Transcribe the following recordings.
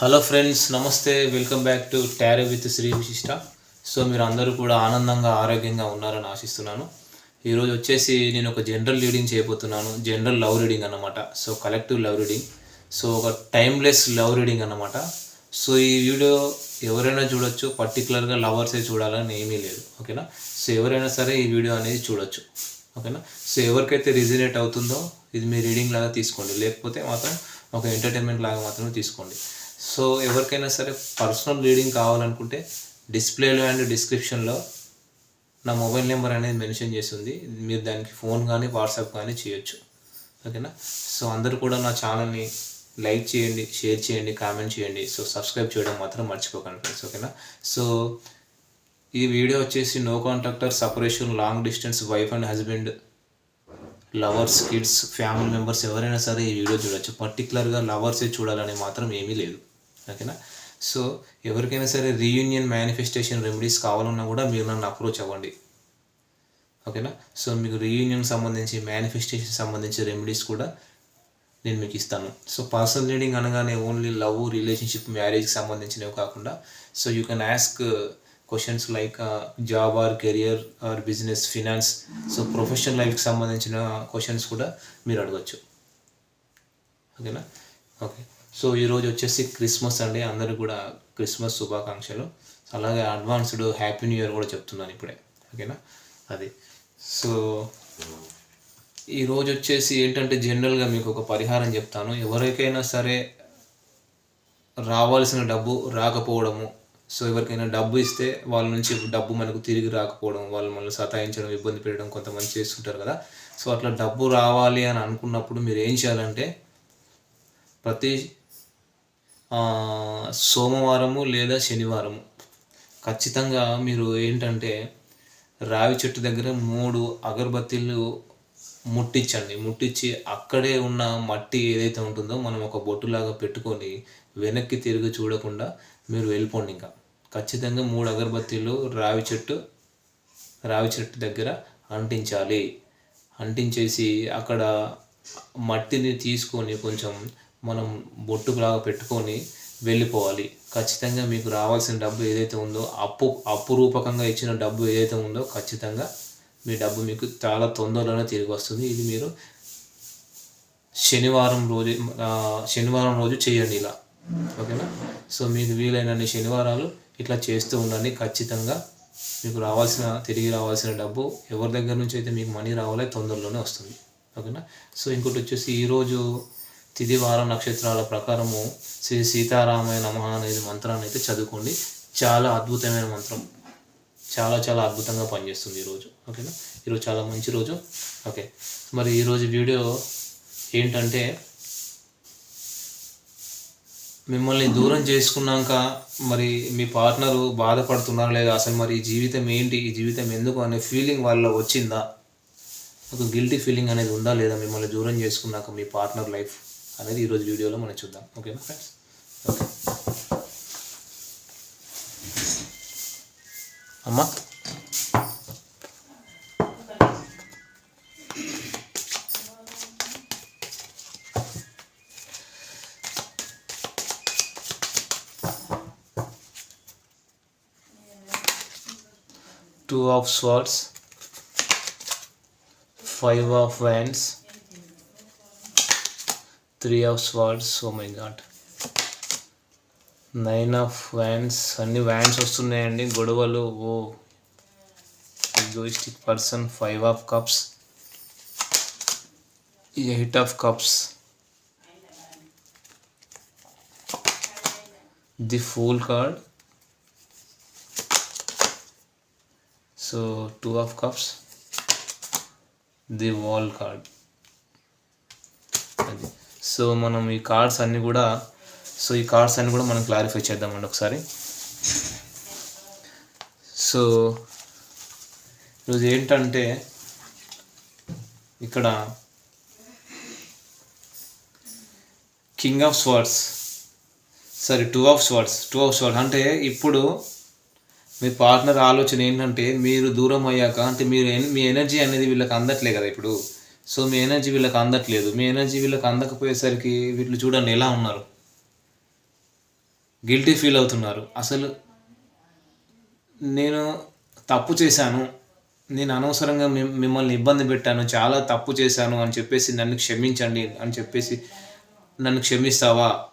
Hello friends నమస్తే. Welcome back to tarot with Shri Vishishta. So మీరు అందరూ కూడా ఆనందంగా ఆరోగ్యంగా ఉన్నారని ఆశిస్తున్నాను. ఈరోజు వచ్చేసి నేను ఒక జనరల్ రీడింగ్ చేయబోతున్నాను. జనరల్ లవ్ రీడింగ్ అన్నమాట. So collective love reading. So ఒక టైమ్లెస్ లవ్ రీడింగ్ అనమాట సో ఈ వీడియో ఎవరైనా చూడొచ్చు. పర్టికులర్గా లవర్సే చూడాలని ఏమీ లేదు. ఓకేనా? సో ఎవరైనా సరే ఈ వీడియో అనేది చూడొచ్చు. ఓకేనా? సో ఎవరికైతే రిజనేట్ అవుతుందో ఇది మీ రీడింగ్ లాగా తీసుకోండి. లేకపోతే మాత్రం ఒక ఎంటర్టైన్మెంట్ లాగా మాత్రమే తీసుకోండి. సో ఎవరికైనా సరే పర్సనల్ రీడింగ్ కావాలనుకుంటే డిస్ప్లేలో అండ్ డిస్క్రిప్షన్లో నా మొబైల్ నెంబర్ అనేది మెన్షన్ చేస్తుంది. మీరు దానికి ఫోన్ కానీ వాట్సాప్ కానీ చేయొచ్చు. ఓకేనా? సో అందరూ కూడా నా ఛానల్ని లైక్ చేయండి షేర్ చేయండి కామెంట్ చేయండి. సో సబ్స్క్రైబ్ చేయడం మాత్రం మర్చిపోకండి ఫ్రెండ్స్. ఓకేనా? సో ఈ వీడియో వచ్చేసి no contractor separation long distance wife and husband lovers kids family members ఎవరైనా సరే ఈ వీడియో చూడొచ్చు. పర్టికులర్గా లవర్సే చూడాలని మాత్రం ఏమీ లేదు. ఓకేనా? సో ఎవరికైనా సరే రీయూనియన్ మేనిఫెస్టేషన్ రెమెడీస్ కావాలన్నా కూడా మీరు నన్ను అప్రోచ్ అవ్వండి. ఓకేనా? సో మీకు రీయూనియన్ సంబంధించి మేనిఫెస్టేషన్ సంబంధించి రెమెడీస్ కూడా నేను మీకు ఇస్తాను. సో పర్సనల్ రీడింగ్ అనగానే ఓన్లీ లవ్ రిలేషన్షిప్ మ్యారేజ్కి సంబంధించినవి కాకుండా so you can ask questions like job or career or business finance so professional లైఫ్కి సంబంధించిన క్వశ్చన్స్ కూడా మీరు అడగచ్చు. ఓకేనా? ఓకే. సో ఈరోజు వచ్చేసి క్రిస్మస్ అండి అందరూ కూడా క్రిస్మస్ శుభాకాంక్షలు. అలాగే అడ్వాన్స్డ్ హ్యాపీ న్యూ ఇయర్ కూడా చెప్తున్నాను ఇప్పుడే ఓకేనా? అది. సో ఈరోజు వచ్చేసి ఏంటంటే జనరల్గా మీకు ఒక పరిహారం చెప్తాను. ఎవరికైనా సరే రావాల్సిన డబ్బు రాకపోవడము సో ఎవరికైనా డబ్బు ఇస్తే వాళ్ళ నుంచి డబ్బు మనకు తిరిగి రాకపోవడం వాళ్ళు మనల్ని సతాయించడం ఇబ్బంది పెట్టడం కొంతమంది చేస్తుంటారు కదా. సో అట్లా డబ్బు రావాలి అని అనుకున్నప్పుడు మీరు ఏం చేయాలంటే ప్రతి సోమవారము లేదా శనివారము. ఖచ్చితంగా మీరు ఏంటంటే రావి చెట్టు దగ్గర మూడు అగరబత్తీలు ముట్టించండి. ముట్టించి అక్కడే ఉన్న మట్టి ఏదైతే ఉంటుందో మనం ఒక బొట్టులాగా పెట్టుకొని వెనక్కి తిరిగి చూడకుండా మీరు వెళ్ళిపోండి ఇంకా. ఖచ్చితంగా మూడు అగరబత్తీలు రావి చెట్టు రావి చెట్టు దగ్గర అంటించాలి. అంటించేసి అక్కడ మట్టిని తీసుకొని కొంచెం మనం బొట్టుకులాగా పెట్టుకొని వెళ్ళిపోవాలి. ఖచ్చితంగా మీకు రావాల్సిన డబ్బు ఏదైతే ఉందో అప్పు అప్పు రూపకంగా ఇచ్చిన డబ్బు ఏదైతే ఉందో ఖచ్చితంగా మీ డబ్బు మీకు చాలా తొందరలోనే తిరిగి వస్తుంది. ఇది మీరు శనివారం రోజు శనివారం రోజు చేయండి ఇలా. ఓకేనా? సో మీకు వీలైనన్ని శనివారాలు ఇట్లా చేస్తూ ఉండండి. ఖచ్చితంగా మీకు రావాల్సిన తిరిగి రావాల్సిన డబ్బు ఎవరి దగ్గర నుంచి అయితే మీకు మనీ రావాలో తొందరలోనే వస్తుంది. ఓకేనా? సో ఇంకోటి వచ్చేసి ఈరోజు తిదివారం నక్షత్రాల ప్రకారము శ్రీ సీతారామయ నమ అనేది మంత్రాన్ని అయితే చదువుకోండి. చాలా అద్భుతమైన మంత్రం. చాలా చాలా అద్భుతంగా పనిచేస్తుంది ఈరోజు ఓకేనా? ఈరోజు చాలా మంచి రోజు. ఓకే. మరి ఈరోజు వీడియో ఏంటంటే మిమ్మల్ని దూరం చేసుకున్నాక మరి మీ పార్ట్నరు బాధపడుతున్నారా లేదా అసలు మరి ఈ జీవితం ఏంటి ఈ జీవితం ఎందుకు అనే ఫీలింగ్ వాళ్ళ వచ్చిందా? ఒక గిల్టీ ఫీలింగ్ అనేది ఉందా లేదా మిమ్మల్ని దూరం చేసుకున్నాక మీ పార్ట్నర్ లైఫ్? అనేది ఈరోజు వీడియోలో మనం చూద్దాం. ఓకేనా ఫ్రెండ్స్ ఓకే అమ్మా. Two of swords. Five of wands. Three of swords. Oh my god. Nine of wands అన్ని వ్యాన్స్ వస్తున్నాయండి. గొడవలు. ఓ egoistic person five of cups eight of cups the fool card so two of cups the wall card అది so మనం ఈ cards అన్నీ కూడా so ఈ కార్డ్స్ అన్నీ కూడా మనం క్లారిఫై చేద్దామండి ఒకసారి. సో ఈరోజు ఏంటంటే ఇక్కడ కింగ్ ఆఫ్ స్వర్డ్స్ సరే two of swords two of swords. అంటే ఇప్పుడు మీ పార్ట్నర్ ఆలోచన ఏంటంటే మీరు దూరం అయ్యాక అంటే మీరు మీ ఎనర్జీ అనేది వీళ్ళకి అందట్లే కదా ఇప్పుడు. సో మీ ఎనర్జీ వీళ్ళకి అందట్లేదు. మీ ఎనర్జీ వీళ్ళకి అందకపోయేసరికి వీళ్ళు చూడండి ఎలా ఉన్నారు. గిల్టీ ఫీల్ అవుతున్నారు. అసలు నేను తప్పు చేశాను. నేను అనవసరంగా మిమ్మల్ని ఇబ్బంది పెట్టాను. చాలా తప్పు చేశాను అని చెప్పేసి నన్ను క్షమించండి అని చెప్పేసి నన్ను క్షమిస్తావా?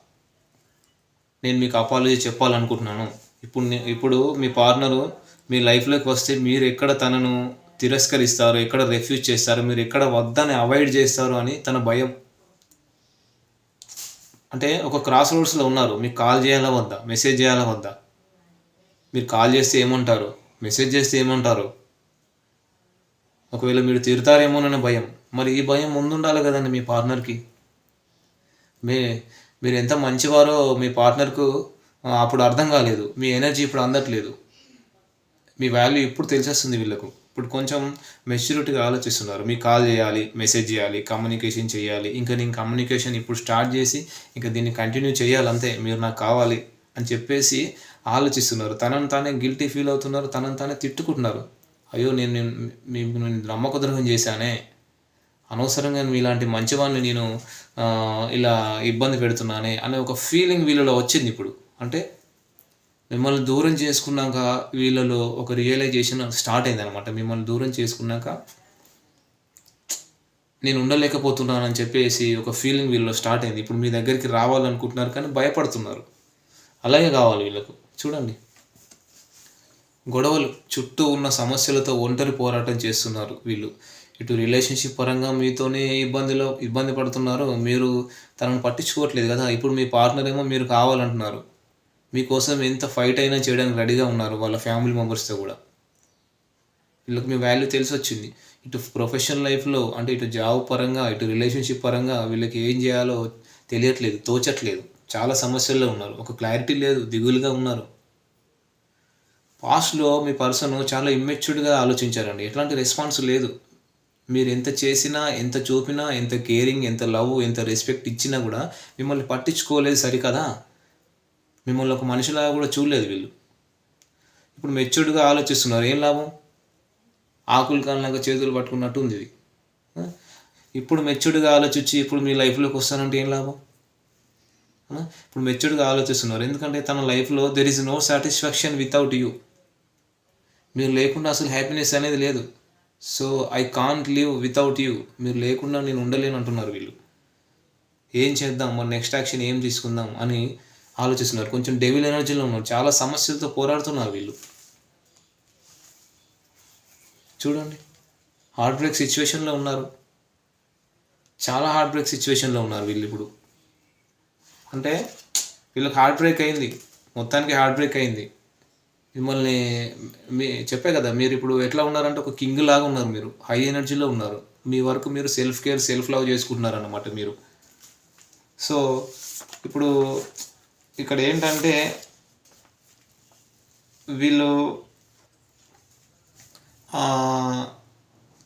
నేను మీకు అపాలజీ చెప్పాలనుకుంటున్నాను. ఇప్పుడు ఇప్పుడు మీ పార్ట్నరు మీ లైఫ్లోకి వస్తే మీరు ఎక్కడ తనను తిరస్కరిస్తారు ఎక్కడ రెఫ్యూజ్ చేస్తారు మీరు ఎక్కడ వద్దని అవాయిడ్ చేస్తారు అని తన భయం. అంటే ఒక క్రాస్ రోడ్స్లో ఉన్నారు మీకు కాల్ చేయాలా వద్దా? మెసేజ్ చేయాలా వద్దా? మీరు కాల్ చేస్తే ఏమంటారు? మెసేజ్ చేస్తే ఏమంటారు? ఒకవేళ మీరు తిడతారేమోననే భయం. మరి ఈ భయం ముందుండాలి కదండి మీ పార్ట్నర్కి మీ మీరు ఎంత మంచివారో మీ పార్ట్నర్కు అప్పుడు అర్థం కాలేదు. మీ ఎనర్జీ ఇప్పుడు అందట్లేదు. మీ వాల్యూ ఇప్పుడు తెలిసేస్తుంది వీళ్ళకు. ఇప్పుడు కొంచెం మెచ్యూరిటీగా ఆలోచిస్తున్నారు. మీకు కాల్ చేయాలి మెసేజ్ చేయాలి కమ్యూనికేషన్ చేయాలి ఇంకా నేను కమ్యూనికేషన్ ఇప్పుడు స్టార్ట్ చేసి ఇంకా దీన్ని కంటిన్యూ చేయాలంతే మీరు నాకు కావాలి అని చెప్పేసి ఆలోచిస్తున్నారు. తనను తానే గిల్టీ ఫీల్ అవుతున్నారు తనను తానే తిట్టుకుంటున్నారు. అయ్యో నేను నేను మీకు నేను చేశానే. అనవసరంగా మీలాంటి మంచివాడిని నేను ఇలా ఇబ్బంది పెడుతున్నానే అనే ఒక ఫీలింగ్ వీళ్ళలో వచ్చింది ఇప్పుడు. అంటే మిమ్మల్ని దూరం చేసుకున్నాక వీళ్ళలో ఒక రియలైజేషన్ స్టార్ట్ అయింది అనమాట మిమ్మల్ని దూరం చేసుకున్నాక నేను ఉండలేకపోతున్నానని చెప్పేసి ఒక ఫీలింగ్ వీళ్ళలో స్టార్ట్ అయింది. ఇప్పుడు మీ దగ్గరికి రావాలనుకుంటున్నారు కానీ భయపడుతున్నారు. అలాగే కావాలి వీళ్ళకు. చూడండి. గొడవలు చుట్టూ ఉన్న సమస్యలతో ఒంటరి పోరాటం చేస్తున్నారు వీళ్ళు. ఇటు రిలేషన్షిప్ పరంగా మీతోనే ఇబ్బందిలో ఇబ్బంది పడుతున్నారు. మీరు తనను పట్టించుకోవట్లేదు కదా. ఇప్పుడు మీ పార్ట్నర్ ఏమో మీరు కావాలంటున్నారు. మీకోసం ఎంత ఫైట్ అయినా చేయడానికి రెడీగా ఉన్నారు వాళ్ళ ఫ్యామిలీ మెంబర్స్తో కూడా. వీళ్ళకి మీ వాల్యూ తెలిసి వచ్చింది ఇటు ప్రొఫెషనల్ లైఫ్లో అంటే ఇటు జాబ్ పరంగా ఇటు రిలేషన్షిప్ పరంగా వీళ్ళకి ఏం చేయాలో తెలియట్లేదు తోచట్లేదు. చాలా సమస్యల్లో ఉన్నారు. ఒక క్లారిటీ లేదు దిగులుగా ఉన్నారు. పాస్ట్లో మీ పర్సన్ చాలా ఇమ్మెచ్యూర్డ్గా ఆలోచించారండి. ఎట్లాంటి రెస్పాన్స్ లేదు. మీరు ఎంత చేసినా ఎంత చూపినా ఎంత కేరింగ్ ఎంత లవ్ ఎంత రెస్పెక్ట్ ఇచ్చినా కూడా మిమ్మల్ని పట్టించుకోలేదు సరికదా? మిమ్మల్ని ఒక మనిషిలాగా కూడా చూడలేదు వీళ్ళు. ఇప్పుడు మెచ్యూర్డ్గా ఆలోచిస్తున్నారు. ఏం లాభం? ఆకులు కాలినాక చేతులు పట్టుకున్నట్టు ఉంది ఇది. ఇప్పుడు మెచ్యూర్డ్గా ఆలోచించి ఇప్పుడు మీ లైఫ్లోకి వస్తానంటే ఏం లాభం? ఇప్పుడు మెచ్యూర్డ్గా ఆలోచిస్తున్నారు. ఎందుకంటే తన లైఫ్లో there is no satisfaction without you మీరు లేకుండా అసలు హ్యాపీనెస్ అనేది లేదు. So I can't live without you మీరు లేకుండా నేను ఉండలేను అంటున్నారు వీళ్ళు. ఏం చేద్దాం? మరి నెక్స్ట్ యాక్షన్ ఏం తీసుకుందాం? అని ఆలోచిస్తున్నారు. కొంచెం డెవిల్ ఎనర్జీలో ఉన్నారు. చాలా సమస్యలతో పోరాడుతున్నారు వీళ్ళు. చూడండి. హార్ట్ బ్రేక్ సిచ్యువేషన్లో ఉన్నారు. చాలా హార్ట్ బ్రేక్ సిచ్యువేషన్లో ఉన్నారు వీళ్ళు ఇప్పుడు. అంటే వీళ్ళకి హార్ట్ బ్రేక్ అయింది. మొత్తానికి హార్ట్ బ్రేక్ అయింది. మిమ్మల్ని మీ చెప్పే కదా మీరు ఇప్పుడు ఎట్లా ఉన్నారంటే ఒక కింగ్ లాగా ఉన్నారు మీరు. హై ఎనర్జీలో ఉన్నారు. మీ వరకు మీరు సెల్ఫ్ కేర్ సెల్ఫ్ లవ్ చేసుకుంటున్నారు అన్నమాట మీరు. సో ఇప్పుడు ఇక్కడ ఏంటంటే వీళ్ళు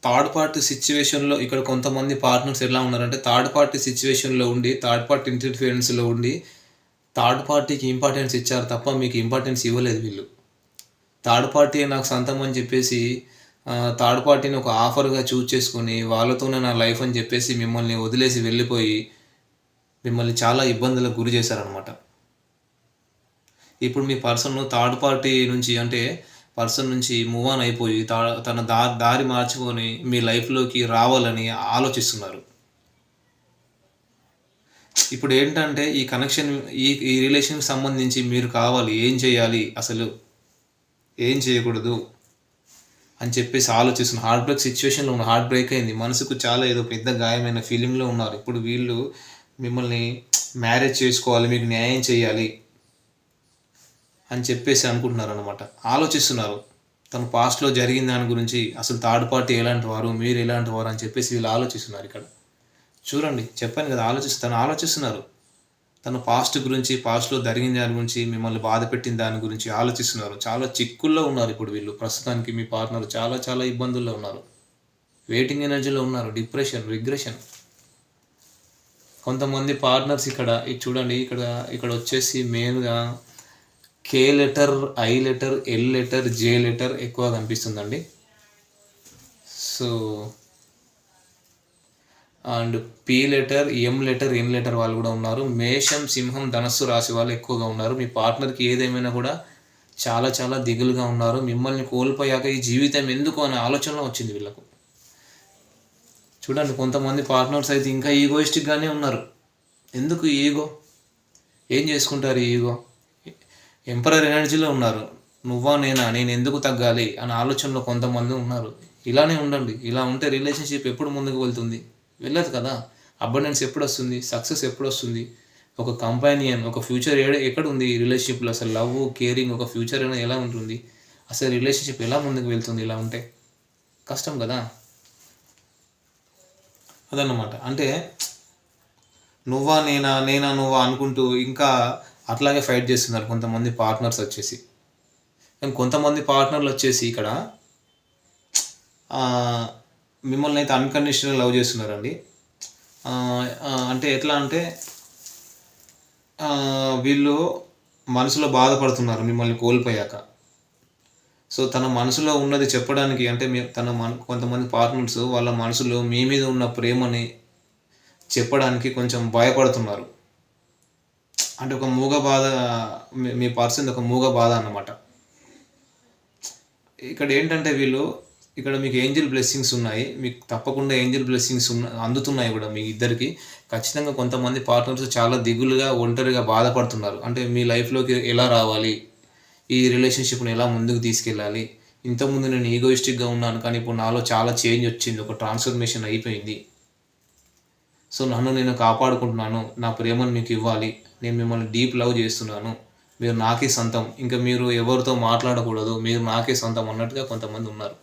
థర్డ్ పార్టీ సిచ్యువేషన్లో ఇక్కడ కొంతమంది పార్ట్నర్స్ ఎలా ఉన్నారంటే థర్డ్ పార్టీ సిచ్యువేషన్లో ఉండి థర్డ్ పార్టీ ఇంటర్ఫియరెన్స్లో ఉండి థర్డ్ పార్టీకి ఇంపార్టెన్స్ ఇచ్చారు తప్ప మీకు ఇంపార్టెన్స్ ఇవ్వలేదు వీళ్ళు. థర్డ్ పార్టీ నాకు సొంతం అని చెప్పేసి థర్డ్ పార్టీని ఒక ఆఫర్గా చూజ్ చేసుకొని వాళ్ళతోనే నా లైఫ్ అని చెప్పేసి మిమ్మల్ని వదిలేసి వెళ్ళిపోయి మిమ్మల్ని చాలా ఇబ్బందులకు గురి చేశారనమాట ఇప్పుడు మీ పర్సన్ థర్డ్ పార్టీ నుంచి అంటే పర్సన్ నుంచి మూవ్ ఆన్ అయిపోయి తా- తన దా దారి మార్చుకొని మీ లైఫ్లోకి రావాలని ఆలోచిస్తున్నారు. ఇప్పుడు ఏంటంటే ఈ కనెక్షన్ ఈ ఈ రిలేషన్కి సంబంధించి మీరు కావాలి ఏం చేయాలి అసలు ఏం చేయకూడదు అని చెప్పేసి ఆలోచిస్తున్నారు. హార్ట్ బ్రేక్ సిచ్యువేషన్లో ఉన్న హార్ట్ బ్రేక్ అయింది. మనసుకు చాలా ఏదో పెద్ద గాయమైన ఫీలింగ్లో ఉన్నారు. ఇప్పుడు వీళ్ళు మిమ్మల్ని మ్యారేజ్ చేసుకోవాలి మీకు న్యాయం చేయాలి అని చెప్పేసి అనుకుంటున్నారు అనమాట ఆలోచిస్తున్నారు. తన పాస్ట్లో జరిగిన దాని గురించి అసలు థర్డ్ పార్టీ ఎలాంటి వారు మీరు ఎలాంటి వారు అని చెప్పేసి వీళ్ళు ఆలోచిస్తున్నారు ఇక్కడ. చూడండి చెప్పాను కదా ఆలోచిస్తాను ఆలోచిస్తున్నారు. తన పాస్ట్ గురించి పాస్ట్లో జరిగిన దాని గురించి మిమ్మల్ని బాధ పెట్టిన దాని గురించి ఆలోచిస్తున్నారు. చాలా చిక్కుల్లో ఉన్నారు ఇప్పుడు వీళ్ళు. ప్రస్తుతానికి మీ పార్ట్నర్ చాలా చాలా ఇబ్బందుల్లో ఉన్నారు. వెయిటింగ్ ఎనర్జీలో ఉన్నారు. డిప్రెషన్ రిగ్రెషన్ కొంతమంది పార్ట్నర్స్ ఇక్కడ ఇది చూడండి ఇక్కడ ఇక్కడ వచ్చేసి మెయిన్గా K letter I letter L letter J letter ఎక్కువ కనిపిస్తుందండి. So and P letter M letter N letter వాళ్ళు కూడా ఉన్నారు. మేషం సింహం ధనస్సు రాశి వాళ్ళు ఎక్కువగా ఉన్నారు. మీ పార్ట్నర్కి ఏదేమైనా కూడా చాలా చాలా దిగులుగా ఉన్నారు. మిమ్మల్ని కోల్పోయాక ఈ జీవితం ఎందుకు అనే ఆలోచనలో వచ్చింది వీళ్ళకు. చూడండి కొంతమంది పార్ట్నర్స్ అయితే ఇంకా ఈగోయిస్టిక్గానే ఉన్నారు. ఎందుకు ఈగో ఏం చేసుకుంటారు ఈగో ఎంపరర్ ఎనర్జీలో ఉన్నారు. నువ్వా నేనా? నేను ఎందుకు తగ్గాలి? అనే ఆలోచనలో కొంతమంది ఉన్నారు. ఇలానే ఉండండి. ఇలా ఉంటే రిలేషన్షిప్ ఎప్పుడు ముందుకు వెళ్తుంది? వెళ్ళదు కదా. అబండెన్స్ ఎప్పుడు వస్తుంది సక్సెస్ ఎప్పుడు వస్తుంది ఒక కంపానియన్ ఒక ఫ్యూచర్ ఎక్కడ ఉంది రిలేషన్షిప్లో? అసలు లవ్ కేరింగ్ ఒక ఫ్యూచర్ అనేది ఎలా ఉంటుంది? అసలు రిలేషన్షిప్ ఎలా ముందుకు వెళ్తుంది ఇలా ఉంటే? కష్టం కదా. అదన్నమాట. అంటే నువ్వా నేనా? నేనా నువ్వా? అనుకుంటూ ఇంకా అట్లాగే ఫైట్ చేస్తున్నారు. కొంతమంది పార్ట్నర్స్ వచ్చేసి. కానీ కొంతమంది పార్ట్నర్లు వచ్చేసి ఇక్కడ మిమ్మల్ని అయితే అన్కండిషనల్ లవ్ చేస్తున్నారండి. అంటే ఎట్లా అంటే వీళ్ళు మనసులో బాధపడుతున్నారు మిమ్మల్ని కోల్పోయాక. సో తన మనసులో ఉన్నది చెప్పడానికి అంటే తన మన కొంతమంది పార్ట్నర్స్ వాళ్ళ మనసులో మీ మీద ఉన్న ప్రేమని చెప్పడానికి కొంచెం భయపడుతున్నారు. అంటే ఒక మూగ బాధ మీ- పర్సన్ ఒక మూగ బాధ అన్నమాట. ఇక్కడ ఏంటంటే వీళ్ళు ఇక్కడ మీకు ఏంజిల్ బ్లెస్సింగ్స్ ఉన్నాయి మీకు తప్పకుండా ఏంజిల్ బ్లెస్సింగ్స్ ఉన్న అందుతున్నాయి కూడా మీ ఇద్దరికి. ఖచ్చితంగా కొంతమంది పార్ట్నర్స్ చాలా దిగులుగా ఒంటరిగా బాధపడుతున్నారు. అంటే మీ లైఫ్లోకి ఎలా రావాలి? ఈ రిలేషన్షిప్ని ఎలా ముందుకు తీసుకెళ్ళాలి? ఇంతకుముందు నేను ఈగోయిస్టిక్గా ఉన్నాను కానీ ఇప్పుడు నాలో చాలా చేంజ్ వచ్చింది ఒక ట్రాన్స్ఫర్మేషన్ అయిపోయింది. సో నన్ను నేను కాపాడుకుంటున్నాను. నా ప్రేమను మీకు ఇవ్వాలి. నేను మిమ్మల్ని డీప్ లవ్ చేస్తున్నాను. మీరు నాకే సొంతం. ఇంకా మీరు ఎవరితో మాట్లాడకూడదు. మీరు నాకే సొంతం అన్నట్టుగా కొంతమంది ఉన్నారు.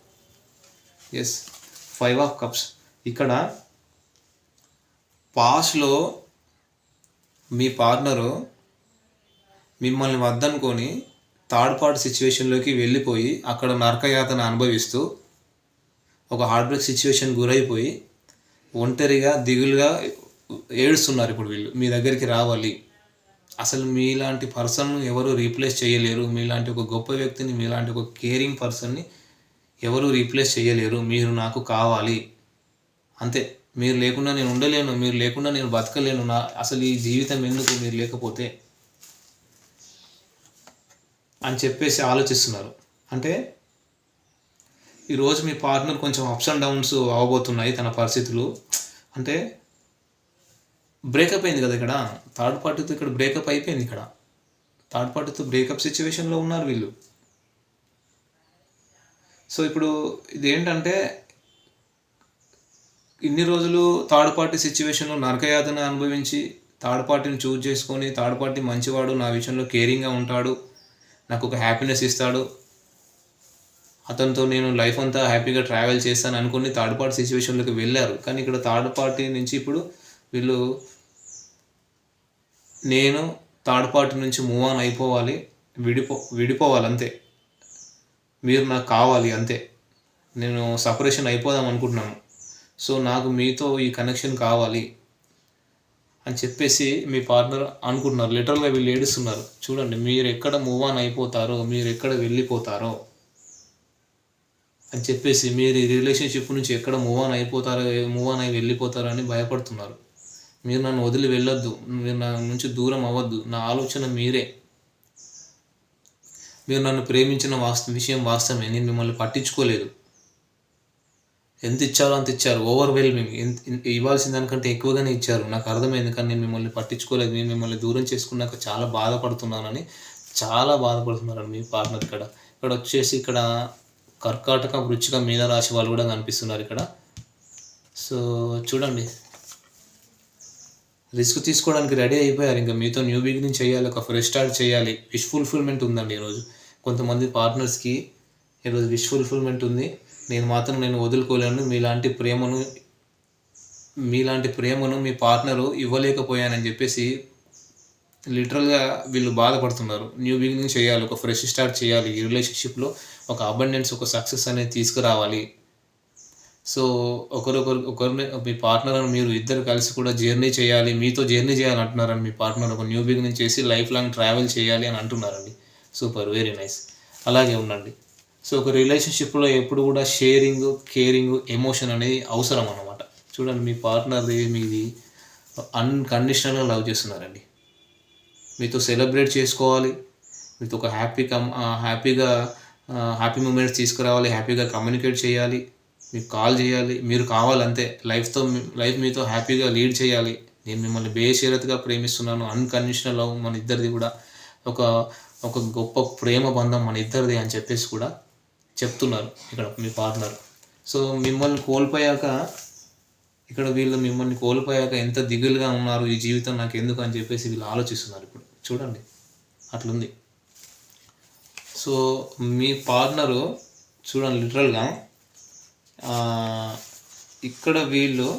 ఎస్ ఫైవ్ ఆఫ్ కప్స్ ఇక్కడ పాస్ట్లో మీ పార్ట్నరు మిమ్మల్ని వద్దనుకొని థర్డ్ పార్ట్ సిచ్యువేషన్లోకి వెళ్ళిపోయి అక్కడ నరకయాతన అనుభవిస్తూ ఒక హార్ట్ బ్రేక్ సిచ్యువేషన్ గురైపోయి ఒంటరిగా దిగులుగా ఏడుస్తున్నారు ఇప్పుడు వీళ్ళు. మీ దగ్గరికి రావాలి. అసలు మీలాంటి పర్సన్ ఎవరు రీప్లేస్ చేయలేరు. మీలాంటి ఒక గొప్ప వ్యక్తిని మీలాంటి ఒక కేరింగ్ పర్సన్ని ఎవరు రీప్లేస్ చేయలేరు. మీరు నాకు కావాలి. అంతే. మీరు లేకుండా నేను ఉండలేను. మీరు లేకుండా నేను బతకలేను. నా అసలు ఈ జీవితం ఎందుకు మీరు లేకపోతే? అని చెప్పేసి ఆలోచిస్తున్నారు. అంటే ఈరోజు మీ పార్ట్నర్ కొంచెం అప్స్ అండ్ డౌన్స్ అవబోతున్నాయి తన పరిస్థితులు. అంటే బ్రేకప్ అయింది కదా ఇక్కడ. థర్డ్ పార్టీతో ఇక్కడ బ్రేకప్ అయిపోయింది ఇక్కడ. థర్డ్ పార్టీతో బ్రేకప్ సిచ్యువేషన్లో ఉన్నారు వీళ్ళు. సో ఇప్పుడు ఇదేంటంటే ఇన్ని రోజులు థర్డ్ పార్టీ సిచ్యువేషన్లో నరకయాతన అనుభవించి థర్డ్ పార్టీని చూజ్ చేసుకొని థర్డ్ పార్టీ మంచివాడు నా విషయంలో కేరింగ్గా ఉంటాడు నాకు ఒక హ్యాపీనెస్ ఇస్తాడు అతనితో నేను లైఫ్ అంతా హ్యాపీగా ట్రావెల్ చేస్తాను అనుకుని థర్డ్ పార్టీ సిచ్యువేషన్లోకి వెళ్ళారు. కానీ ఇక్కడ థర్డ్ పార్టీ నుంచి ఇప్పుడు వీళ్ళు నేను థర్డ్ పార్టీ నుంచి మూవ్ ఆన్ అయిపోవాలి విడిపో విడిపోవాలి అంతే. మీరు నాకు కావాలి అంతే. నేను సపరేషన్ అయిపోదాం అనుకుంటున్నాను. సో నాకు మీతో ఈ కనెక్షన్ కావాలి అని చెప్పేసి మీ పార్ట్నర్ అనుకుంటున్నారు. లిటరల్గా వీళ్ళు ఏడుస్తున్నారు. చూడండి మీరు ఎక్కడ మూవ్ ఆన్ అయిపోతారో మీరు ఎక్కడ వెళ్ళిపోతారో. అని చెప్పేసి మీరు ఈ రిలేషన్షిప్ నుంచి ఎక్కడ మూవ్ ఆన్ అయిపోతారో మూవ్ ఆన్ అయి వెళ్ళిపోతారో అని భయపడుతున్నారు. మీరు నన్ను వదిలి వెళ్ళొద్దు. మీరు నా నుంచి దూరం అవ్వద్దు. నా ఆలోచన మీరే. మీరు నన్ను ప్రేమించిన వాస్త విషయం వాస్తవమే. నేను మిమ్మల్ని పట్టించుకోలేదు. ఎంత ఇచ్చారో అంత ఇచ్చారు. ఓవర్వెల్మింగ్ ఎంత ఇవ్వాల్సిన దానికంటే ఎక్కువగానే ఇచ్చారు. నాకు అర్థమైంది. కానీ నేను మిమ్మల్ని పట్టించుకోలేదు. నేను మిమ్మల్ని దూరం చేసుకున్నాక చాలా బాధపడుతున్నానని చాలా బాధపడుతున్నారు మీ పార్ట్నర్ ఇక్కడ. ఇక్కడ వచ్చేసి ఇక్కడ కర్కాటక వృచ్చిక మీన రాశి వాళ్ళు కూడా కనిపిస్తున్నారు ఇక్కడ. సో చూడండి. రిస్క్ తీసుకోవడానికి రెడీ అయిపోయారు. ఇంకా మీతో న్యూ బిగినింగ్ చేయాలి ఒక ఫ్రెష్ స్టార్ట్ చేయాలి. విష్ ఫుల్ఫిల్మెంట్ ఉందండి ఈరోజు. కొంతమంది పార్ట్నర్స్కి ఈరోజు విష్ ఫుల్ఫిల్మెంట్ ఉంది. నేను మాత్రం నేను వదులుకోలేను. మీలాంటి ప్రేమను మీలాంటి ప్రేమను మీ పార్ట్నరు ఇవ్వలేకపోయానని చెప్పేసి లిటరల్గా వీళ్ళు బాధపడుతున్నారు. న్యూ బిగినింగ్ చేయాలి ఒక ఫ్రెష్ స్టార్ట్ చేయాలి ఈ రిలేషన్షిప్లో. ఒక అబండెన్స్ ఒక సక్సెస్ అనేది తీసుకురావాలి. సో ఒకరొకరు ఒకరిని మీ పార్ట్నర్ మీరు ఇద్దరు కలిసి కూడా జర్నీ చేయాలి. మీతో జర్నీ చేయాలి అంటున్నారండి మీ పార్ట్నర్ ఒక న్యూ బిగినింగ్ చేసి లైఫ్ లాంగ్ ట్రావెల్ చేయాలి అని అంటున్నారండి. సూపర్ వెరీ నైస్ అలాగే ఉండండి. సో ఒక రిలేషన్షిప్లో ఎప్పుడు కూడా షేరింగ్ కేరింగ్ ఎమోషన్ అనేది అవసరం అన్నమాట. చూడండి మీ పార్ట్నర్ది మీది అన్కండిషనల్గా లవ్ చేస్తున్నారండి. మీతో సెలబ్రేట్ చేసుకోవాలి. మీతో ఒక హ్యాపీ కమ్ హ్యాపీగా హ్యాపీ మూమెంట్స్ తీసుకురావాలి హ్యాపీగా కమ్యూనికేట్ చేయాలి మీకు కాల్ చేయాలి మీరు కావాలంతే లైఫ్తో లైఫ్ మీతో హ్యాపీగా లీడ్ చేయాలి. నేను మిమ్మల్ని బేషరతుగా ప్రేమిస్తున్నాను అన్కండిషనల్ లవ్ మన ఇద్దరిది కూడా ఒక ఒక గొప్ప ప్రేమ బంధం మన ఇద్దరిది అని చెప్పేసి కూడా చెప్తున్నారు ఇక్కడ మీ పార్ట్నర్ సో మిమ్మల్ని కోల్పోయాక ఇక్కడ వీళ్ళు మిమ్మల్ని కోల్పోయాక ఎంత దిగులుగా ఉన్నారు ఈ జీవితం నాకు ఎందుకు అని చెప్పేసి వీళ్ళు ఆలోచిస్తున్నారు ఇప్పుడు. చూడండి. అట్లుంది. సో మీ పార్ట్నరు చూడండి లిటరల్గా ఇక్కడ వీళ్ళు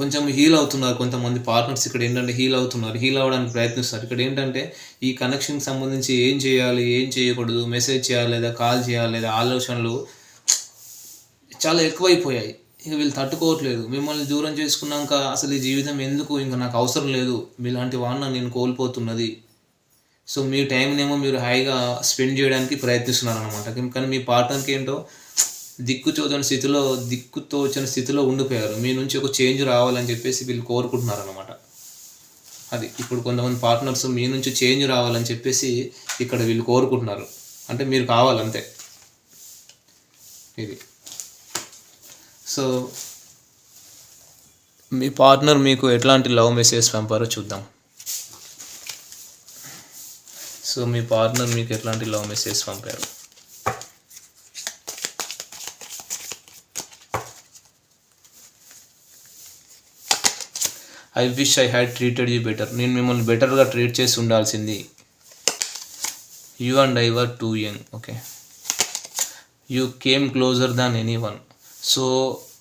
కొంచెం హీల్ అవుతున్నారు కొంతమంది పార్ట్నర్స్. ఇక్కడ ఏంటంటే హీల్ అవుతున్నారు హీల్ అవ్వడానికి ప్రయత్నిస్తారు ఇక్కడ ఏంటంటే ఈ కనెక్షన్కి సంబంధించి ఏం చేయాలి ఏం చేయకూడదు మెసేజ్ చేయాలి లేదా కాల్ చేయాలి లేదా ఆలోచనలు చాలా ఎక్కువైపోయాయి. ఇక వీళ్ళు తట్టుకోవట్లేదు. మిమ్మల్ని దూరం చేసుకున్నాక అసలు ఈ జీవితం ఎందుకు? ఇంకా నాకు అవసరం లేదు. మీలాంటి వాడిన నేను కోల్పోతున్నది. సో మీ టైంనేమో మీరు హాయిగా స్పెండ్ చేయడానికి ప్రయత్నిస్తున్నారు అనమాట కానీ మీ పార్ట్నర్కి ఏంటో దిక్కుతోని స్థితిలో దిక్కుతో వచ్చిన స్థితిలో ఉండిపోయారు. మీ నుంచి ఒక చేంజ్ రావాలని చెప్పేసి వీళ్ళు కోరుకుంటున్నారు అనమాట అది ఇప్పుడు కొంతమంది పార్ట్నర్స్ మీ నుంచి చేంజ్ రావాలని చెప్పేసి ఇక్కడ వీళ్ళు కోరుకుంటున్నారు. అంటే మీరు కావాలంతే. ఇది. సో మీ పార్ట్నర్ మీకు ఎట్లాంటి లవ్ మెసేజ్ పంపారో చూద్దాం. సో మీ పార్ట్నర్ మీకు ఎట్లాంటి లవ్ మెసేజ్ పంపారు? I wish I had treated you better నేను మిమ్మల్ని బెటర్గా ట్రీట్ చేసి ఉండాల్సింది. You and I were too young okay you came closer than anyone so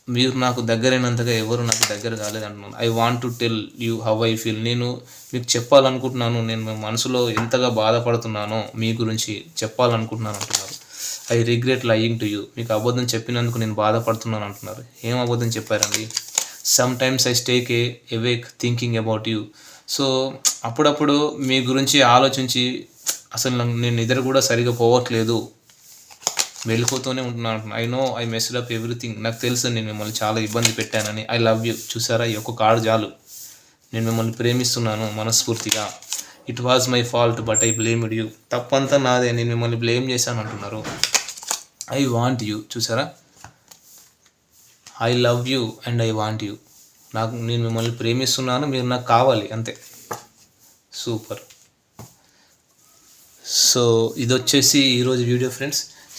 మీరు నాకు దగ్గరైనంతగా ఎవరు నాకు దగ్గర కాలేదంటున్నాను. I want to tell you how I feel నేను మీకు చెప్పాలనుకుంటున్నాను. నేను మీ మనసులో ఎంతగా బాధపడుతున్నానో మీ గురించి చెప్పాలనుకుంటున్నాను అంటున్నారు. I regret lying to you మీకు అబద్ధం చెప్పినందుకు నేను బాధపడుతున్నాను అంటున్నారు. ఏం అబద్ధం చెప్పారండి? Sometimes I stake a awake thinking about you so అప్పుడప్పుడు మీ గురించి ఆలోచించి అసలు నేను నిద్ర కూడా సరిగా పోవట్లేదు. వెళ్ళిపోతూనే ఉంటున్నాను I know I messed up everything నాకు తెలుసు నేను మిమ్మల్ని చాలా ఇబ్బంది పెట్టానని. ఐ లవ్ యూ చూసారా? ఈ ఒక్క కార్డు చాలు. నేను మిమ్మల్ని ప్రేమిస్తున్నాను మనస్ఫూర్తిగా. It was my fault but I blamed you తప్పంతా నాదే. నేను మిమ్మల్ని బ్లేమ్ చేశాను అంటున్నారు. ఐ వాంట్ యూ చూసారా? I love you and I want you నాకు నేను మిమ్మల్ని ప్రేమిస్తున్నాను మీరు నాకు కావాలి అంతే. సూపర్ సో ఇది వచ్చేసి ఈరోజు వీడియో ఫ్రెండ్స్